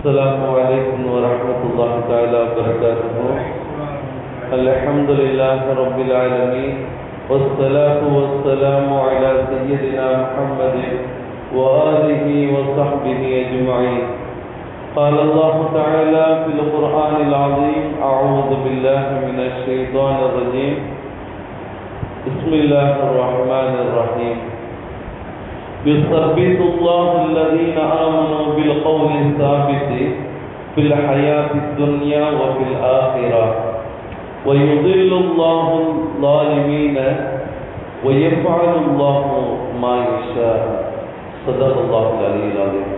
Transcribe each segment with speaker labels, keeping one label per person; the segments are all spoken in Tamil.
Speaker 1: السلام عليكم ورحمة الله تعالى وبركاته. الحمد لله رب العالمين، والصلاة والسلام على سيدنا محمد وآله وصحبه أجمعين. قال الله تعالى في القرآن العظيم أعوذ بالله من الشيطان الرجيم. بسم الله الرحمن الرحيم. يثبت الله الذين آمنوا بالقول الثابت في الحياة الدنيا وفي الآخرة ويضل الله الظالمين ويفعل الله ما يشاء صدق الله العلي العظيم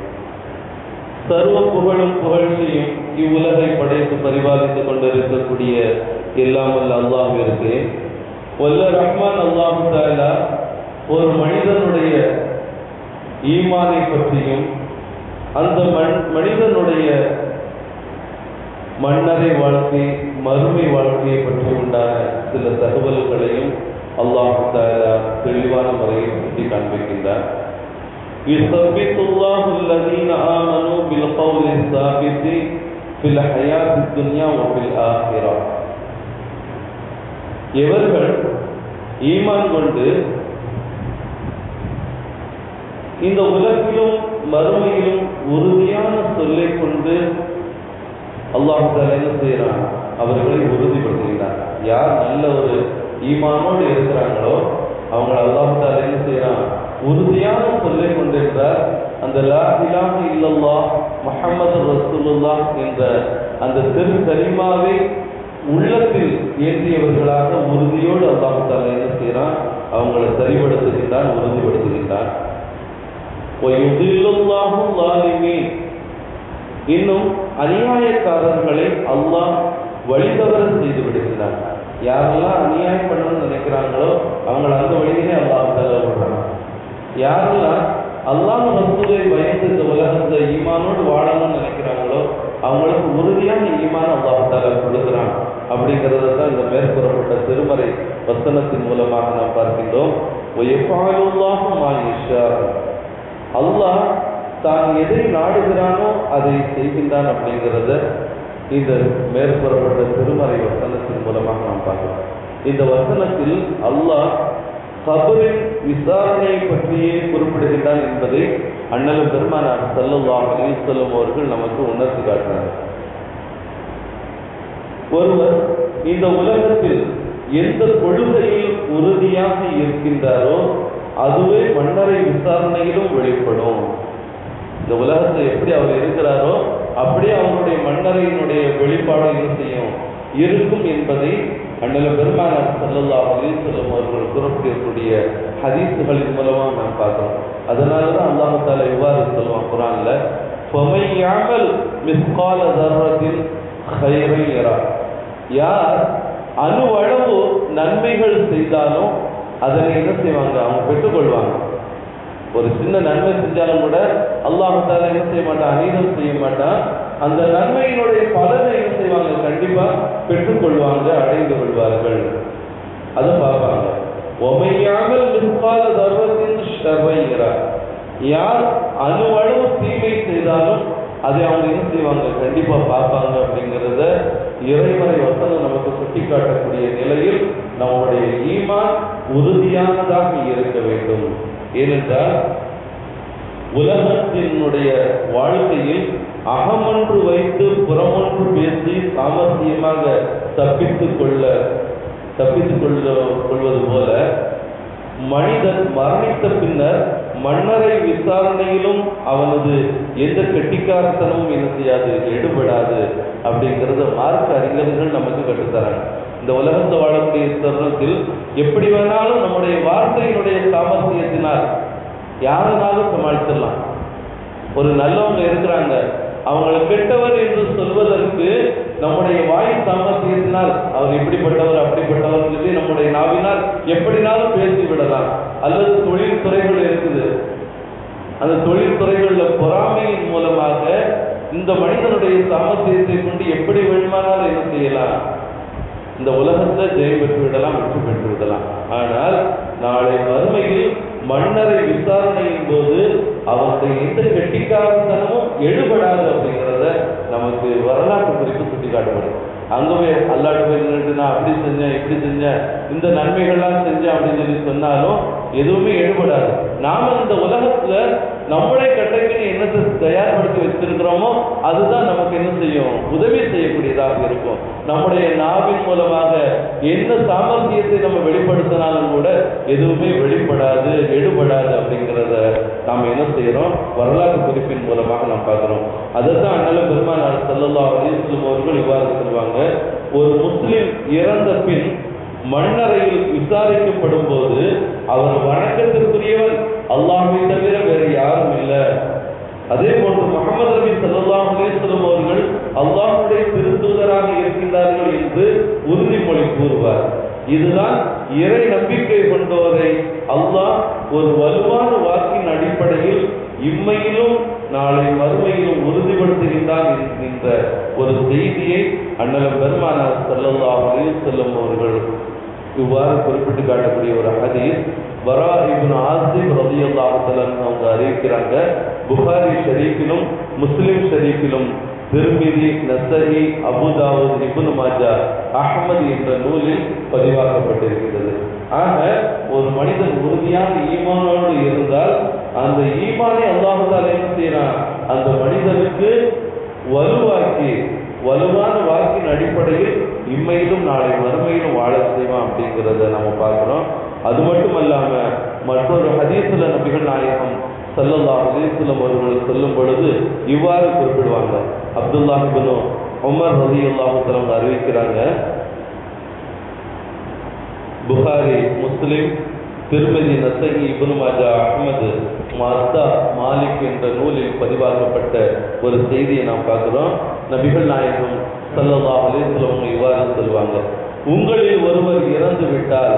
Speaker 1: சர்வ புகழும் புகழ்ச்சியும் இவ்வுலகை படைத்து பரிபாலித்துக் கொண்டிருக்கக்கூடிய எல்லாம் வல்ல அல்லாஹிற்கு வல்ல ரஹ்மான் அல்லாஹு தாலா ஒரு மனிதனுடைய ஈமானை பற்றியும் அந்த மண் மனிதனுடைய மன்னரை வாழ்க்கை மறுமை வாழ்க்கையை பற்றி உண்டான சில தகவல்களையும் அல்லாஹு தாலா தெளிவான முறையில் சுட்டி காண்பிக்கின்றார் يثبت الله الذين آمنوا بالقول الثابت في الحياة الدنيا وفي الآخرة எவர்கள் ஈமான் கொண்டு இந்த உலகிலும் மறுமையிலும் உறுதியான சொல்லை கொண்டு அல்லாஹ் என்ன செய்யறான் அவர்களை உறுதிப்படுத்துகிறார் யார் நல்ல ஒரு ஈமானோடு இருக்கிறாங்களோ அவங்களை அல்லாஹால என்ன செய்யறான் உறுதியான சொல்லை கொண்டிருந்தார் அந்த லா இலாஹ இல்லல்லா முஹம்மது ரசூலுல்லா என்ற அந்த திரு கரிமாவை உள்ளத்தில் ஏற்றியவர்களாக உறுதியோடு அல்லாஹால என்ன செய்யறான் அவங்களை சரிபடுத்துகின்றான் உறுதிப்படுத்துகின்றான் இன்னும் அநியாயக்காரர்களை அல்லாஹ் வழிதவர செய்து விடுகிறார் யாரெல்லாம் அநியாயம் பண்ணணும்னு நினைக்கிறாங்களோ அவங்களை அந்த வழியிலே அல்லாஹ் தள்ளப்படுறாங்க யாரெல்லாம் அல்லாஹ் ரசூலை பயந்து இந்த உலகத்தை ஈமானோடு வாழணும்னு நினைக்கிறாங்களோ அவங்களுக்கு உறுதியான ஈமான அல்லாஹால கொடுக்குறான். அப்படிங்கிறத தான் இந்த மேற்கூறப்பட்ட திருமறை வசனத்தின் மூலமாக நாம் பார்க்கின்றோம். அல்லாஹ் தான் எதை நாடுகிறானோ அதை செய்கின்றான் அப்படிங்கிறத இந்த மேற்கூறப்பட்ட திருமறை வசனத்தின் மூலமாக நாம் பார்க்கலாம் இந்த வசனத்தில் அல்லாஹ் கபரின் விசாரணையை பற்றியே குறிப்பிடுகின்றான் என்பதை அண்ணலும் பெருமானார் செல்லல்லாஹ் செல்லும் அவர்கள் நமக்கு உணர்த்து காட்டினார். ஒருவர் இந்த உலகத்தில் எந்த கொள்கையில் உறுதியாக இருக்கின்றாரோ அதுவே மன்னரை விசாரணையிலும் வெளிப்படும். இந்த உலகத்தில் எப்படி அவர் இருக்கிறாரோ அப்படியே அவருடைய மன்னரையினுடைய வெளிப்பாடு என்ன செய்யும்? இருக்கும் என்பதை அண்ணல பெருமானார் சல்லல்லா அலிசல்லம் அவர்கள் குறிப்பிடக்கூடிய ஹதீசுகளின் மூலமாக நாம் பார்க்கிறோம். அதனால தான் அல்லாஹு தாலா இவ்வாறு சொல்லுவான் குரான்ல பொமையாமல் மிஸ்கால தர்வத்தில் யார். அணுவளவு நன்மைகள் செய்தாலும் அதனை என்ன செய்வாங்க? அவங்க பெற்றுக்கொள்வாங்க. ஒரு சின்ன நன்மை செஞ்சாலும் கூட அல்லாஹால என்ன செய்ய மாட்டான்? அநீதம் செய்ய மாட்டான். அந்த நன்மையினுடைய பலனை என்ன செய்வாங்க? கண்டிப்பா பெற்றுக்கொள்வாங்க அடைந்து கொள்வார்கள். அதை பார்ப்பாங்க. ஒமையாமல் மிஸ்கால தர்வத்தின் ஷர்வைகிறார் யார் அணுவளவு தீமை செய்தாலும் அதை அவங்க என்ன செய்வாங்க? கண்டிப்பா பார்ப்பாங்க அப்படிங்கிறத இறைவனை வசனம் நமக்கு சுட்டிக்காட்டக்கூடிய நிலையில் நம்முடைய ஈமான் உறுதியானதாக இருக்க வேண்டும். ஏனென்றால் உலகத்தினுடைய வாழ்க்கையில் அகமொன்று வைத்து புறமொன்று பேசி சாமர்த்தியமாக தப்பித்துக் கொள்ள தப்பித்துக் கொள்ள கொள்வது போல மனிதன் மரணித்த பின்னர் மன்னரை விசாரணையிலும் அவனது எந்த கெட்டிக்காரத்தனமும் என்ன செய்யாது எடுபடாது அப்படிங்கிறத மார்க்க அறிஞர்கள் நமக்கு கற்றுத்தராங்க. இந்த உலகத்தை வாழக்கூடிய தருணத்தில் எப்படி வேணாலும் நம்முடைய வார்த்தையினுடைய சாமர்த்தியத்தினால் யாருனாலும் சமாளிச்சிடலாம். ஒரு நல்லவங்க இருக்கிறாங்க அவங்களை கெட்டவர் என்று சொல்வதற்கு நம்முடைய வாய் சாமர்த்தியத்தினால் அவர் இப்படிப்பட்டவர் அப்படிப்பட்டவர் சொல்லி நம்முடைய நாவினால் எப்படினாலும் பேசி விடலாம். அல்லது தொழில் துறைகள் இருக்குது. அந்த தொழில் துறைகளில் பொறாமையின் மூலமாக இந்த மனிதனுடைய சாமர்த்தியத்தை கொண்டு எப்படி வேணுமானாலும் என்ன செய்யலாம். இந்த உலகத்தை ஜெயம் பெற்று விடலாம் வெற்றி பெற்று விடலாம். ஆனால் நாளை மறுமையில் மன்னரை விசாரணையின் போது அவருடைய எந்த கெட்டிக்காரத்தனமும் எழுபடாது அப்படிங்கிறத நமக்கு வரலாற்று குறிப்பு சுட்டி காட்டப்படும் அங்கே போய் அல்லாட்டு போய் நான் அப்படி செஞ்சேன் இப்படி செஞ்சேன் இந்த நன்மைகள்லாம் செஞ்சேன் அப்படின்னு சொல்லி சொன்னாலும் எதுவுமே எடுபடாது நாம இந்த உலகத்துல நம்மளை கட்டளைக்கு என்னத்தை தயார்படுத்தி வச்சிருக்கிறோமோ அதுதான் நமக்கு என்ன செய்யும்? உதவி செய்யக்கூடியதாக இருக்கும். நம்முடைய நாவின் மூலமாக என்ன சாமர்த்தியத்தை நம்ம வெளிப்படுத்தினாலும் கூட எதுவுமே வெளிப்படாது எடுபடாது அப்படிங்கிறத நாம் என்ன செய்யறோம்? வரலாற்று குறிப்பின் மூலமாக நாம் பார்க்கிறோம். அதைத்தான் அண்ணல பெருமானார் செல்லல்லா அலிஸ்லம் அவர்கள் இவ்வாறு சொல்லுவாங்க. ஒரு முஸ்லிம் இறந்த பின் மண்ணறையில் விசாரிக்கப்படும் போது அவர் வணக்கத்திற்குரியவர். அல்லாஹை தவிர வேறு யாரும் இல்லை. அதே போன்று முகமது நபி ஸல்லல்லாஹு அலைஹி அவர்கள் அல்லாஹுடைய திருத்தூதராக இருக்கின்றார்கள் என்று உறுதிமொழி கூறுவார். இதுதான் இறை நம்பிக்கை கொண்டோரை அல்லாஹ் ஒரு வலுவான வாக்கின் அடிப்படையில் இம்மையிலும் நாளை மறுமையிலும் உறுதிப்படுத்துகின்றான் என்கின்ற ஒரு செய்தியை அண்ணலம் பெருமானார் ஸல்லல்லாஹு அலைஹி அவர்கள் இவ்வாறு குறிப்பிட்டு காட்டக்கூடிய ஒரு ஹதீஸ் வரா இபின் ஆசிம் ரலியல்லாஹு அவங்க அறிவிக்கிறாங்க. புகாரி ஷரீஃபிலும் முஸ்லிம் ஷரீஃபிலும் திருமிதி நசரி அபுதாவுத் இபுன் மாஜா அஹ்மது என்ற நூலில் பதிவாக்கப்பட்டிருக்கிறது ஆக ஒரு மனிதன் உறுதியான ஈமானோடு இருந்தால் அந்த ஈமானை அல்லாஹு என்ன செய்யறான்? அந்த மனிதனுக்கு வலுவாக்கி வலுவான வாக்கின் அடிப்படையில் இம்மையிலும் நாளை மறுமையிலும் வாழ செய்வான் அப்படிங்கிறத நம்ம பார்க்கிறோம். அது மட்டும் அல்லாம மற்றொரு ஹதீசுல நபிகள் நாயகம் சல்லல்லா அலிஸ்லம் அவர்கள் சொல்லும் பொழுது இவ்வாறு குறிப்பிடுவாங்க. அப்துல்லா இப்னு உமர் ரதி அல்லாஹுத்தலம் அறிவிக்கிறாங்க. புகாரி முஸ்லிம் திருமதி நசகி இப்னு மாஜா அஹ்மது மாலிக் என்ற நூலில் பதிவாக்கப்பட்ட ஒரு செய்தியை நாம் பார்க்கிறோம். நபிகள் நாயகம் ஸல்லல்லாஹு அலைஹி இவ்வாறு சொல்லுவாங்க. உங்களில் ஒருவர் இறந்து விட்டால்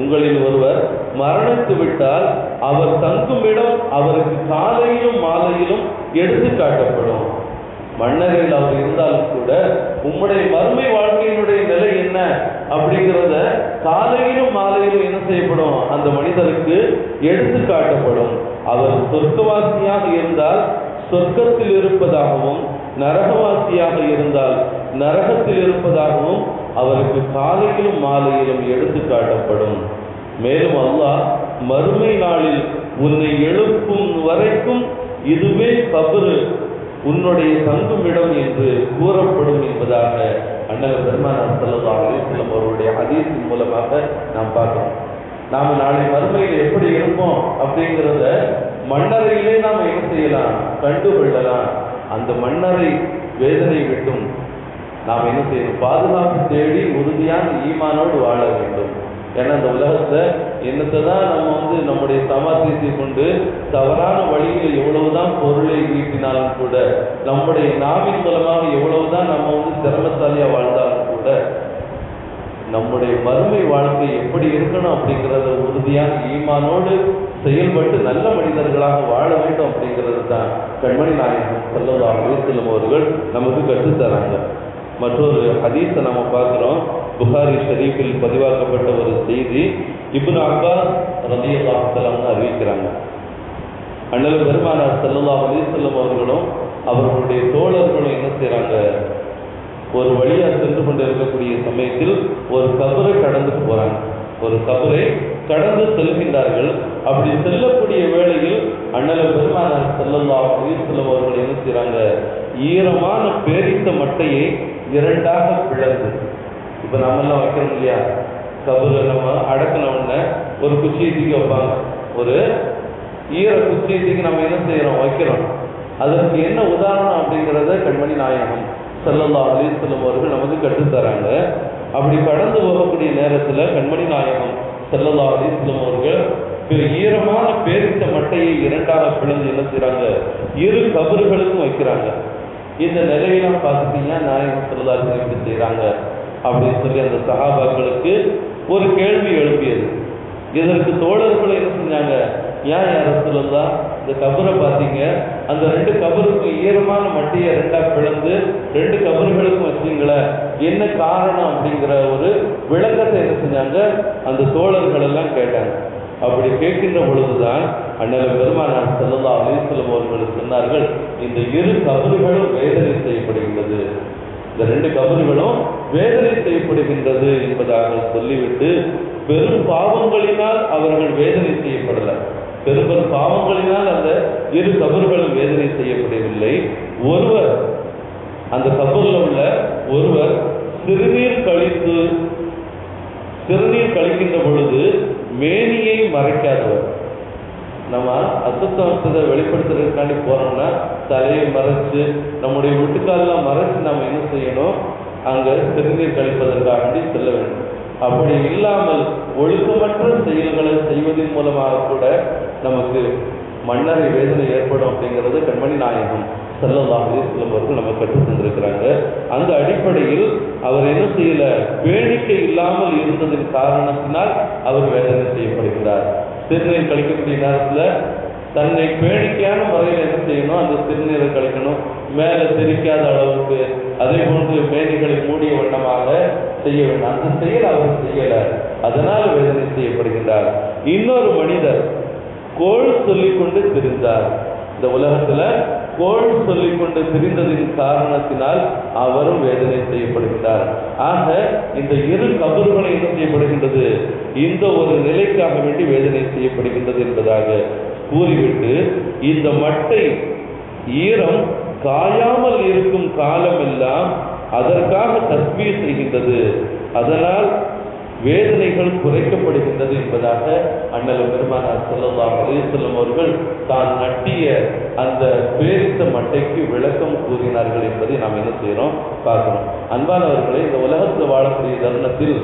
Speaker 1: உங்களில் ஒருவர் மரணித்து விட்டால் அவர் தங்கும் இடம் அவருக்கு காலையிலும் மாலையிலும் எடுத்து காட்டப்படும். மன்னரில் அவர் இருந்தாலும் கூட உம்முடைய மறுமை வாழ்க்கையினுடைய நிலை என்ன? அப்படிங்கிறத காலையிலும் மாலையிலும் என்ன செய்யப்படும்? அந்த மனிதருக்கு எடுத்து காட்டப்படும். அவர் சொர்க்கவாசியாக இருந்தால் சொர்க்கத்தில் இருப்பதாகவும் நரகவாசியாக இருந்தால் நரகத்தில் இருப்பதாகவும் அவருக்கு காலையிலும் மாலையிலும் எடுத்து காட்டப்படும். மேலும் அல்லாஹ் மறுமை நாளில் உன்னை எழுப்பும் வரைக்கும் இதுவே கபரு உன்னுடைய தங்கும் இடம் என்று கூறப்படும் என்பதாக அண்ணல் பெருமானார் ஸல்லல்லாஹு அலைஹி அவருடைய அதீசின் மூலமாக நாம் பார்க்கிறோம். நாம நாளை மறுமையில் எப்படி இருப்போம் அப்படிங்கிறத மன்னரையிலே நாம் என்ன செய்யலாம்? கண்டுகொள்ளலாம். அந்த மன்னரை வேதனை விட்டும். நாம் என்ன செய்யணும்? பாதுகாப்பு தேடி உறுதியான ஈமானோடு வாழ வேண்டும். ஏன்னா இந்த உலகத்தை என்னத்தை தான் நம்ம வந்து நம்முடைய சமாதித்து கொண்டு தவறான வழியில் எவ்வளவுதான் பொருளை ஈட்டினாலும் கூட நம்முடைய நாவின் மூலமாக எவ்வளவுதான் நம்ம வந்து திறமசாலியா வாழ்ந்தாலும் கூட நம்முடைய மறுமை வாழ்க்கை எப்படி இருக்கணும் அப்படிங்கிறத உறுதியான ஈமானோடு செயல்பட்டு நல்ல மனிதர்களாக வாழ வேண்டும் அப்படிங்கிறது தான் கண்மணி நாயகம் செல்லல்லா செல்லும் அவர்கள் நமக்கு கற்றுத்தராங்க. மற்றொரு ஹதீஸை நம்ம பார்க்குறோம். புகாரி ஷரீஃபில் பதிவாக்கப்பட்ட ஒரு செய்தி இப்னு அப்பாஸ் ரதியல்லாஹலாம் அறிவிக்கிறாங்க. அண்ணல் பெருமானார் செல்லல்லா அலிசல்லம் அவர்களும் அவர்களுடைய தோழர்களும் என்ன செய்கிறாங்க ஒரு வழியா சென்று கொண்டு இருக்கக்கூடிய சமயத்தில் ஒரு கபரை கடந்து போறாங்க. ஒரு கபரை கடந்து செல்கின்றார்கள். அப்படி செல்லக்கூடிய வேளையில் அண்ணல பெருமானார் செல்லல்லா அலிசல்லம் அவர்கள் என்ன செய்றாங்க? ஈரமான பேரித்த மட்டையை இரண்டாக பிளந்து. இப்ப நம்மெல்லாம் வைக்கிறோம் இல்லையா? கபரை நம்ம அடக்கின உடனே ஒரு குச்சியை தூக்கி வைப்பாங்க. ஒரு ஈர குச்சியை தூக்கி நம்ம என்ன செய்யறோம் வைக்கிறோம். அதற்கு என்ன உதாரணம் அப்படிங்கிறத கண்மணி நாயகம் செல்லல்லா அலிசல்லம் அவர்கள் நமக்கு கற்றுத்தராங்க அப்படி கடந்து போகக்கூடிய நேரத்தில் கண்மணி நாயகம் செல்லல்லா அலிஸ்லம் அவர்கள் ஈரமான பேரித்த மட்டையை இரண்டாக பிளந்து என்ன செய்கிறாங்க இரு கபறுகளுக்கும் வைக்கிறாங்க. இந்த நிலையெல்லாம் பார்த்துட்டீங்கன்னா நாயகம் செல்லல்லா அலிஸ்லம் செய்கிறாங்க அப்படின்னு சொல்லி அந்த சகாபாக்களுக்கு ஒரு கேள்வி எழுப்பியது இதற்கு தோழர்கள் என்ன செஞ்சாங்க? ஏன் யார சொல்லலாம் இந்த கபரை பார்த்தீங்க. அந்த ரெண்டு கபருக்கு ஈரமான மட்டையை ரெண்டா பிளந்து ரெண்டு கபறுகளுக்கும் வச்சீங்களே என்ன காரணம் அப்படிங்கிற ஒரு விளக்கத்தை என்ன செஞ்சாங்க? அந்த தோழர்கள் எல்லாம் கேட்டாங்க. அப்படி கேட்கின்ற பொழுதுதான் அண்ணல் பெருமானார் செல்லல்லா அலிஸ்லம் அவர்கள் சொன்னார்கள் இந்த இரு கபறுகளும் வேதனை செய்யப்படுகின்றது. இந்த ரெண்டு கபறுகளும் வேதனை செய்யப்படுகின்றது என்பதாக சொல்லிவிட்டு பெரும் பாவங்களினால் அவர்கள் வேதனை செய்யப்படல. பெரும் பெரும் பாவங்களினால் அந்த இரு கபறுகளும் வேதனை செய்யப்படவில்லை. ஒருவர் அந்த கபரில் உள்ள ஒருவர் சிறுநீர் கழித்து சிறுநீர் கழிக்கின்ற பொழுது மேனியை மறைக்காதவர். நம்ம அசுத்தத்தை வெளிப்படுத்துறதுக்காண்டி போறோம்னா தலையை மறைச்சு நம்முடைய முட்டுக்காலெல்லாம் மறைச்சு நம்ம என்ன செய்யணும்? அங்க திருநீர் கழிப்பதற்காண்டி செல்ல வேண்டும். அப்படி இல்லாமல் ஒழுக்கமற்ற செயல்களை செய்வதன் மூலமாக கூட நமக்கு மன்னரை வேதனை ஏற்படும் அப்படிங்கிறது கண்மணி நாயகம் செல்லல்லாஹ் அலிஸ்லம் அவர்கள் நம்ம கற்றுத் தந்திருக்கிறாங்க. அந்த அடிப்படையில் அவர் என்ன செய்யல? வேடிக்கை இல்லாமல் இருந்ததின் காரணத்தினால் அவர் வேதனை செய்யப்படுகிறார்? திருநீர் கழிக்கக்கூடிய நேரத்தில் தன்னை பேணிக்கையான முறையில் என்ன செய்யணும்? அந்த திருநீரை கழிக்கணும். மேலே தெரிக்காத அளவுக்கு அதே போன்று மேனிகளை மூடிய வண்ணமாக செய்ய வேண்டும். அந்த செயல் அவர் செய்யல. அதனால் வேதனை செய்யப்படுகின்றார்? இன்னொரு மனிதர் கோள் சொல்லிக்கொண்டு திரிந்தார். இந்த உலகத்துல கோள் சொல்லிக்கொண்டு திரிந்ததின் காரணத்தினால் அவரும் வேதனை செய்யப்படுகின்றார். ஆக இந்த இரு கபறுகளை என்ன செய்யப்படுகின்றது? இந்த ஒரு நிலைக்காக வேண்டி வேதனை செய்யப்படுகின்றது என்பதாக கூறிவிட்டு இந்த மட்டை ஈரம் காயாமல் இருக்கும் காலமெல்லாம் அதற்காக தஸ்மீர் செய்கின்றது. அதனால் வேதனைகள் குறைக்கப்படுகின்றது என்பதாக அண்ணல் பெருமானார் செல்லல்லா அலையசல்லம் அவர்கள் தான் நட்டிய அந்த பேரித்த மட்டைக்கு விளக்கம் கூறினார்கள் என்பதை நாம் என்ன செய்யறோம் பார்க்கிறோம். அன்பானவர்களை இந்த உலகத்தில் வாழக்கூடிய தருணத்தில்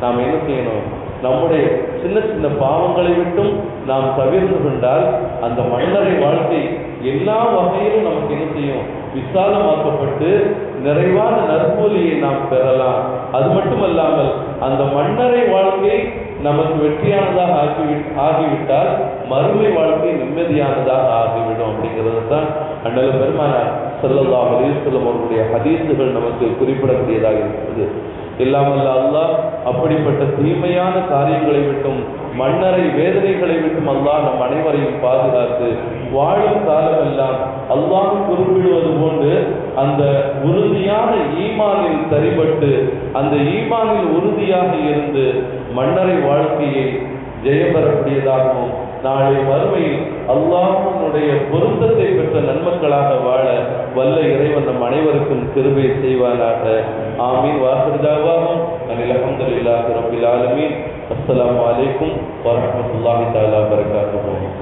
Speaker 1: நாம் என்ன செய்யணும்? நம்முடைய சின்ன சின்ன பாவங்களை விட்டும் நாம் தவிர்த்து கொண்டால் அந்த மன்னரை வாழ்க்கை எல்லா வகையிலும் நமக்கு என்ன செய்யும்? விசாலமாக்கப்பட்டு நிறைவான நற்பூலியை நாம் பெறலாம். அது மட்டுமல்லாமல் அந்த மன்னரை வாழ்க்கை நமக்கு வெற்றியானதாக ஆகிவி ஆகிவிட்டால் மறுமை வாழ்க்கை நிம்மதியானதாக ஆகிவிடும் அப்படிங்கிறது தான் அண்ணல் பெருமானார் செல்லல்லா அலிஸ்லம் அவருடைய ஹதீசுகள் நமக்கு குறிப்பிடக்கூடியதாக இருக்கிறது இல்லாமல் அல்லாஹ் அப்படிப்பட்ட தீமையான காரியங்களை விட்டும் மன்னரை வேதனைகளை விட்டும் அல்லாஹ் நம் அனைவரையும் பாதுகாத்து வாழும் காலமெல்லாம் அல்லாஹ் குறிப்பிடுவது போன்று அந்த உறுதியான ஈமானில் சரிபட்டு அந்த ஈமானில் உறுதியாக இருந்து மன்னரை வாழ்க்கையை ஜெயம் நாளை மறுமையில் அல்லாஹனுடைய பொருத்தத்தை பெற்ற நன்மக்களாக வாழ வல்ல இறைவன் நம் அனைவருக்கும் கிருபை செய்வானாக. ஆமீன். வாசர்தாவாகும் அனில் அஹமதுல்லாஹி ரபில் ஆலமீன். அஸ்ஸலாமு அலைக்கும் வரஹ்மத்துல்லாஹி தஆலா வபரகாத்துஹு